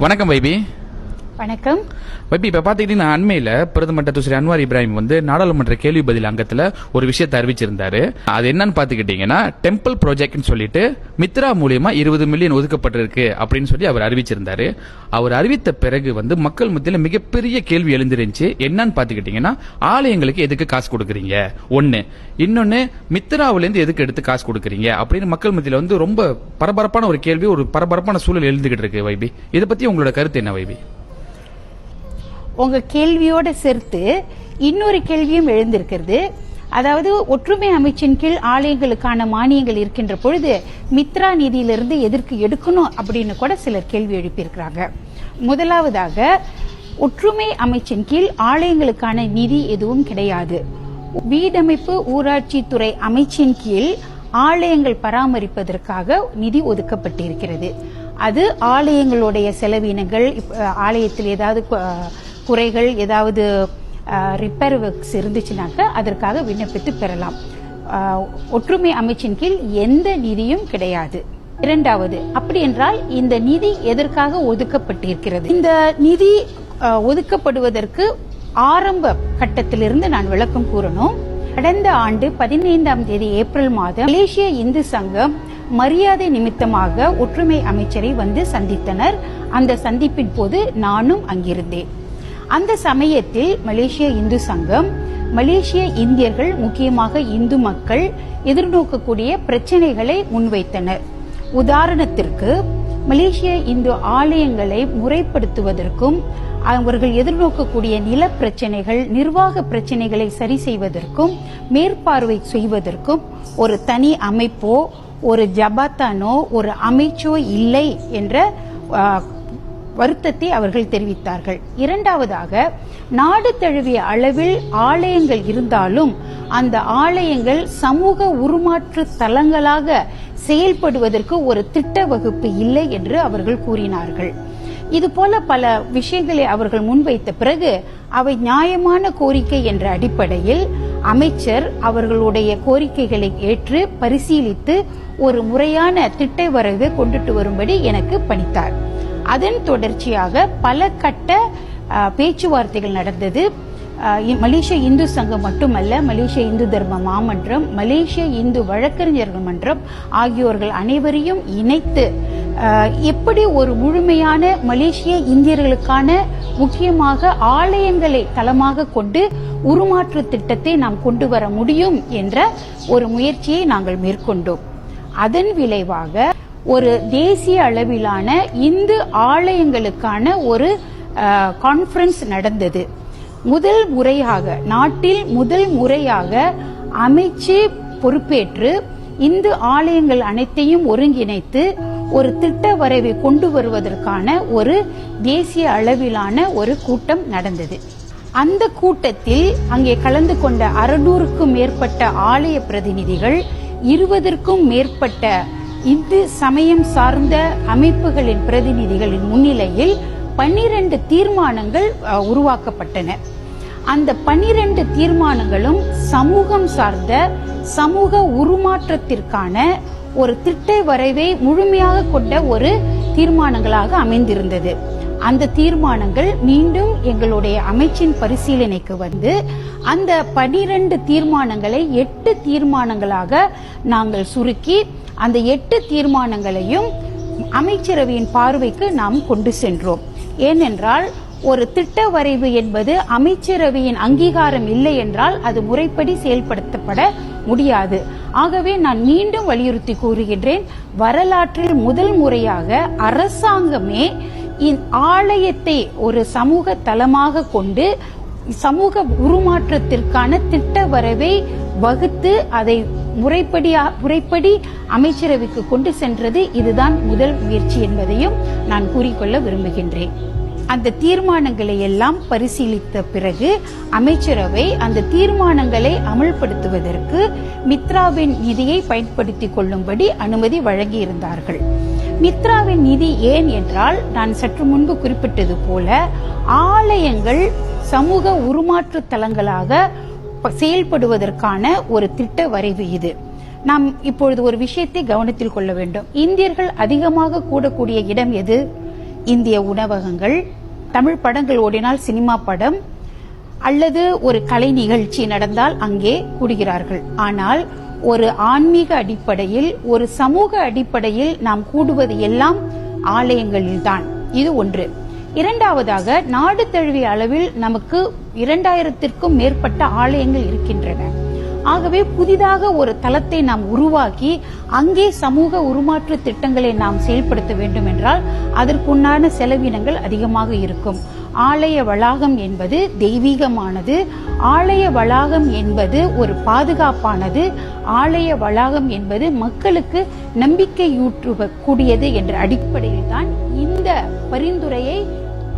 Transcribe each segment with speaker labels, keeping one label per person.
Speaker 1: வணக்கம் வைபி
Speaker 2: வணக்கம்.
Speaker 1: வைபி இப்ப பாத்துக்கிட்டீங்கன்னா அண்மையில பிரதமர் டாக்டர் ஸ்ரீ அன்வார் இப்ராஹிம் வந்து நாடாளுமன்ற கேள்வி பதில் அங்கத்துல ஒரு விஷயத்தை அறிவிச்சிருந்தாரு. அது என்னன்னு பாத்துக்கிட்டீங்கன்னா டெம்பிள் ப்ராஜெக்ட்னு சொல்லிட்டு மித்ரா மூலியமா இருபது மில்லியன் ஒதுக்கப்பட்டிருக்கு அப்படின்னு சொல்லி அவர் அறிவிச்சிருந்தாரு. அவர் அறிவித்த பிறகு வந்து மக்கள் மத்தியில மிகப்பெரிய கேள்வி எழுந்திருந்துச்சு. என்னன்னு பாத்துக்கிட்டீங்கன்னா ஆலயங்களுக்கு எதுக்கு காசு கொடுக்குறீங்க? ஒன்னு இன்னொன்னு மித்ராவில இருந்து எதுக்கு எடுத்து காசு கொடுக்குறீங்க? அப்படின்னு மக்கள் மத்தியில வந்து ரொம்ப பரபரப்பான ஒரு கேள்வி ஒரு பரபரப்பான சூழல் எழுந்துகிட்டு இருக்கு வைபி. இதை பத்தி உங்களோட கருத்து என்ன வைபி?
Speaker 2: உங்கள் கேள்வியோடு சேர்த்து இன்னொரு கேள்வியும் எழுந்திருக்கிறது. அதாவது ஒற்றுமை அமைச்சின் கீழ் ஆலயங்களுக்கான மானியங்கள் இருக்கின்ற பொழுது மித்ரா நிதியிலிருந்து எதற்கு எடுக்கணும் அப்படின்னு கூட சிலர் கேள்வி எழுப்பியிருக்கிறாங்க. முதலாவதாக ஒற்றுமை அமைச்சின் கீழ் ஆலயங்களுக்கான நிதி எதுவும் கிடையாது. வீடமைப்பு ஊராட்சித்துறை அமைச்சின் கீழ் ஆலயங்கள் பராமரிப்பதற்காக நிதி ஒதுக்கப்பட்டிருக்கிறது. அது ஆலயங்களுடைய செலவினங்கள் ஆலயத்தில் ஏதாவது குறைகள் ஏதாவது ரிப்பேர் ஒர்க்ஸ் இருந்துச்சுனாக்க அதற்காக விண்ணப்பித்து பெறலாம். ஒற்றுமை அமைச்சின் கீழ் எந்த நிதியும் கிடையாது. இரண்டாவது அப்படி என்றால் இந்த நிதி எதற்காக ஒதுக்கப்பட்டிருக்கிறது? இந்த நிதி ஒதுக்கப்படுவதற்கு ஆரம்ப கட்டத்திலிருந்து நான் விளக்கம் கூறணும். கடந்த ஆண்டு பதினைந்தாம் தேதி ஏப்ரல் மாதம் மலேசிய இந்து சங்கம் மரியாதை நிமித்தமாக ஒற்றுமை அமைச்சரை வந்து சந்தித்தனர். அந்த சந்திப்பின் போது நானும் அங்கிருந்தேன். அந்த சமயத்தில் மலேசிய இந்து சங்கம் மலேசிய இந்தியர்கள் முக்கியமாக இந்து மக்கள் எதிர்நோக்கக்கூடிய பிரச்சனைகளை முன்வைத்தனர். உதாரணத்திற்கு மலேசிய இந்து ஆலயங்களை முறைப்படுத்துவதற்கும் அவர்கள் எதிர்நோக்கக்கூடிய நில பிரச்சனைகள் நிர்வாக பிரச்சனைகளை சரி செய்வதற்கும் மேற்பார்வை செய்வதற்கும் ஒரு தனி அமைப்போ ஒரு ஜபாத்தானோ ஒரு அமைச்சோ இல்லை என்ற வருத்தத்தை அவர்கள் தெரிவித்தார்கள். இரண்டாவதாக நாடு தழுவிய அளவில் ஆலயங்கள் இருந்தாலும் அந்த ஆலயங்கள் சமூக உருமாற்று தலங்களாக செயல்படுவதற்கு ஒரு திட்ட வகுப்பு இல்லை என்று அவர்கள் கூறினார்கள். இது போல பல விஷயங்களை அவர்கள் முன்வைத்த பிறகு அவை நியாயமான கோரிக்கை என்ற அடிப்படையில் அமைச்சர் அவர்களுடைய கோரிக்கைகளை ஏற்று பரிசீலித்து ஒரு முறையான திட்ட வரவு கொண்டுட்டு வரும்படி எனக்கு பணித்தார். அதன் தொடர்ச்சியாக பல கட்ட பேச்சுவார்த்தைகள் நடந்தது. மலேசிய இந்து சங்கம் மட்டுமல்ல மலேசிய இந்து தர்ம மாமன்றம் மலேசிய இந்து வழக்கறிஞர்கள் மன்றம் ஆகியோர்கள் அனைவரையும் இணைத்து எப்படி ஒரு முழுமையான மலேசிய இந்தியர்களுக்கான முக்கியமாக ஆலயங்களை தளமாக கொண்டு உருமாற்று திட்டத்தை நாம் கொண்டு வர முடியும் என்ற ஒரு முயற்சியை நாங்கள் மேற்கொண்டோம். அதன் விளைவாக ஒரு தேசிய அளவிலான இந்து ஆலயங்களுக்கான ஒரு கான்ஃபரன்ஸ் நடந்தது. முதல் முறையாக நாட்டில் முதல் முறையாக அமைச்சு பொறுப்பேற்று இந்து ஆலயங்கள் அனைத்தையும் ஒருங்கிணைத்து ஒரு திட்ட வரைவை கொண்டு வருவதற்கான ஒரு தேசிய அளவிலான ஒரு கூட்டம் நடந்தது. அந்த கூட்டத்தில் அங்கே கலந்து கொண்ட அறுநூறுக்கும் மேற்பட்ட ஆலய பிரதிநிதிகள் இருபதற்கும் மேற்பட்ட இந்து சமயம் சார்ந்த அமைப்புகளின் பிரதிநிதிகளின் முன்னிலையில் பன்னிரண்டு தீர்மானங்கள் உருவாக்கப்பட்டன. அந்த பனிரெண்டு தீர்மானங்களும் சமூகம் சார்ந்த சமூக உருமாற்றத்திற்கான ஒரு திட்ட வரைவை முழுமையாக கொண்ட ஒரு தீர்மானங்களாக அமைந்திருந்தது. அந்த தீர்மானங்கள் மீண்டும் எங்களுடைய அமைச்சின் பரிசீலனைக்கு வந்து அந்த பனிரெண்டு தீர்மானங்களை எட்டு தீர்மானங்களாக நாங்கள் சுருக்கி அந்த எட்டு தீர்மானங்களையும் அமைச்சரவையின் பார்வைக்கு நாம் கொண்டு சென்றோம். ஏனென்றால் ஒரு திட்ட வரைவு என்பது அமைச்சரவையின் அங்கீகாரம் இல்லை என்றால் அது முறைப்படி செயல்படுத்தப்பட முடியாது. ஆகவே நான் மீண்டும் வலியுறுத்தி கூறுகின்றேன் வரலாற்றில் முதல் முறையாக அரசாங்கமே ஆலயத்தை ஒரு சமூக தளமாக கொண்டு சமூக உருமாற்றத்திற்கான திட்ட வரவை வகுத்து அதை முறைப்படியா முறைப்படி அமைச்சரவைக்கு கொண்டு சென்றது இதுதான் முதல் முயற்சி என்பதையும் நான் கூறிக்கொள்ள விரும்புகின்றேன். அந்த தீர்மானங்களை எல்லாம் பரிசீலித்த பிறகு அமைச்சரவை அந்த தீர்மானங்களை அமல்படுத்துவதற்கு மித்ராவின் நிதியை பயன்படுத்திக் கொள்ளும்படி அனுமதி வழங்கியிருந்தார்கள். மித்ராவின் நிதி ஏன் என்றால் நான் சற்று முன்பு குறிப்பிட்டது போல ஆலயங்கள் சமூக உருமாற்று தலங்களாக செயல்படுவதற்கான ஒரு திட்ட வரைவு இது. நாம் இப்பொழுது ஒரு விஷயத்தை கவனத்தில் கொள்ள வேண்டும். இந்தியர்கள் அதிகமாக கூடக்கூடிய இடம் எது? இந்திய உணவகங்கள் தமிழ் படங்கள் ஓடினால் சினிமா படம் அல்லது ஒரு கலை நிகழ்ச்சி நடந்தால் அங்கே கூடுகிறார்கள். ஆனால் ஒரு ஆன்மீக அடிப்படையில் ஒரு சமூக அடிப்படையில் நாம் கூடுவது எல்லாம் ஆலயங்களில்தான். இது ஒன்று. இரண்டாவதாக நாடு தழுவிய அளவில் நமக்கு இரண்டாயிரத்திற்கும் மேற்பட்ட ஆலயங்கள் இருக்கின்றன. ஆகவே புதிதாக ஒரு தளத்தை நாம் உருவாக்கி அங்கே சமூக உருமாற்று திட்டங்களை நாம் செயல்படுத்த வேண்டும் என்றால் அதற்குண்டான செலவினங்கள் அதிகமாக இருக்கும். ஆலய வளாகம் என்பது தெய்வீகமானது. ஆலய வளாகம் என்பது ஒரு பாதுகாப்பானது. ஆலய வளாகம் என்பது மக்களுக்கு நம்பிக்கையூற்றக்கூடியது என்ற அடிப்படையில் தான் இந்த பரிந்துரையை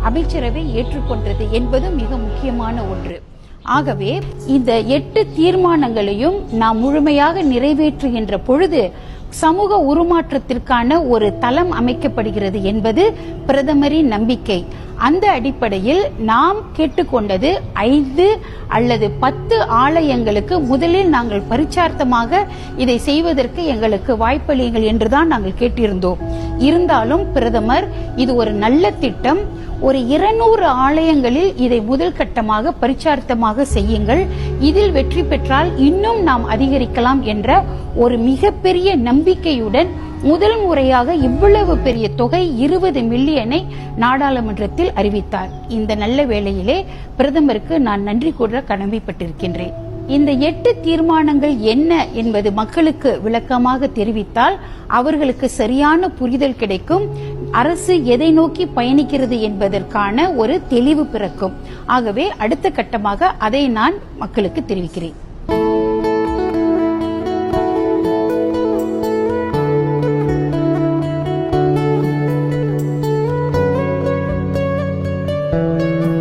Speaker 2: அமைச்சரவை ஏற்றுக்கொண்டது என்பது மிக முக்கியமான ஒன்று. ஆகவே இந்த எட்டு தீர்மானங்களையும் நாம் முழுமையாக நிறைவேற்றுகின்ற பொழுது சமூக உருமாற்றத்திற்கான ஒரு தளம் அமைக்கப்படுகிறது என்பது பிரதமரின் நம்பிக்கை. அந்த அடிப்படையில் நாம் கேட்டுக்கொண்டது ஐந்து அல்லது பத்து ஆலயங்களுக்கு முதலில் நாங்கள் பரிச்சார்த்தமாக இதை செய்வதற்கு எங்களுக்கு வாய்ப்பளியுங்கள் என்றுதான் நாங்கள் கேட்டிருந்தோம். இருந்தாலும் பிரதமர் இது ஒரு நல்ல திட்டம். ஒரு இருநூறு ஆலயங்களில் இதை முதல் கட்டமாக பரிச்சார்த்தமாக செய்யுங்கள். இதில் வெற்றி பெற்றால் இன்னும் நாம் அதிகரிக்கலாம் என்ற ஒரு மிகப்பெரிய நம்பிக்கையுடன் முதல் முறையாக இவ்வளவு பெரிய தொகை இருபது மில்லியனை நாடாளுமன்றத்தில் அறிவித்தார். இந்த நல்ல வேளையிலே பிரதமருக்கு நான் நன்றி கூற கடமைப்பட்டிருக்கின்றேன். இந்த எட்டு தீர்மானங்கள் என்ன என்பது மக்களுக்கு விளக்கமாக தெரிவித்தால் அவர்களுக்கு சரியான புரிதல் கிடைக்கும். அரசு எதை நோக்கி பயணிக்கிறது என்பதற்கான ஒரு தெளிவு பிறக்கும். ஆகவே அடுத்த கட்டமாக அதை நான் மக்களுக்கு தெரிவிக்கிறேன். you